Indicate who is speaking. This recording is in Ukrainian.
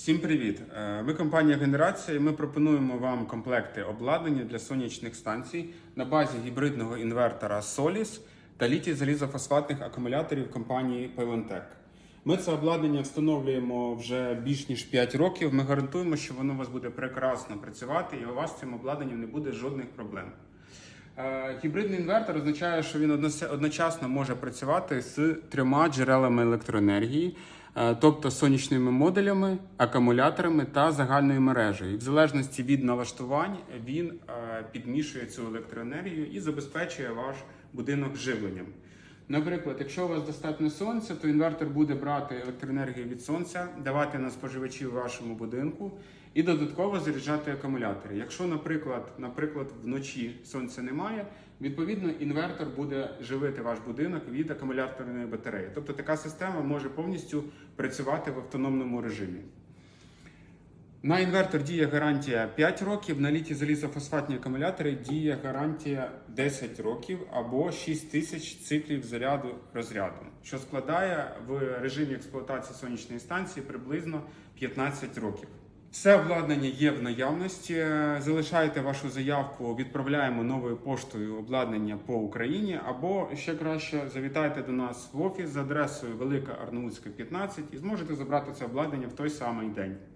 Speaker 1: Всім привіт! Е, Ми компанія Генерація. і Ми пропонуємо вам комплекти обладнання для сонячних станцій на базі гібридного інвертора Solis та літій залізофосфатних акумуляторів компанії Paylontech. Ми це обладнання встановлюємо вже більш ніж 5 років. Ми гарантуємо, що воно у вас буде прекрасно працювати і у вас з цим обладнанням не буде жодних проблем. Е, Гібридний інвертор означає, що він одночасно може працювати з трьома джерелами електроенергії, тобто сонячними модулями, акумуляторами та загальною мережею. І в залежності від налаштувань він е, підмішує цю електроенергію і забезпечує ваш будинок живленням. Наприклад, якщо у вас достатньо сонця, то інвертор буде брати електроенергію від сонця, давати на споживачів вашому будинку і додатково заряджати акумулятори. Якщо, наприклад, наприклад, вночі сонця немає, відповідно інвертор буде живити ваш будинок від акумуляторної батареї. Тобто така система може повністю працювати в автономному режимі. На інвертор діє гарантія 5 років, на літі залізофосфатні акумулятори діє гарантія 10 років або 6 тисяч циклів заряду розряду, що складає в режимі експлуатації сонячної станції приблизно 15 років. Все обладнання є в наявності. Залишайте вашу заявку, відправляємо новою поштою обладнання по Україні, або ще краще завітайте до нас в офіс за адресою Велика Арнаутська, 15 і зможете забрати це обладнання в той самий день.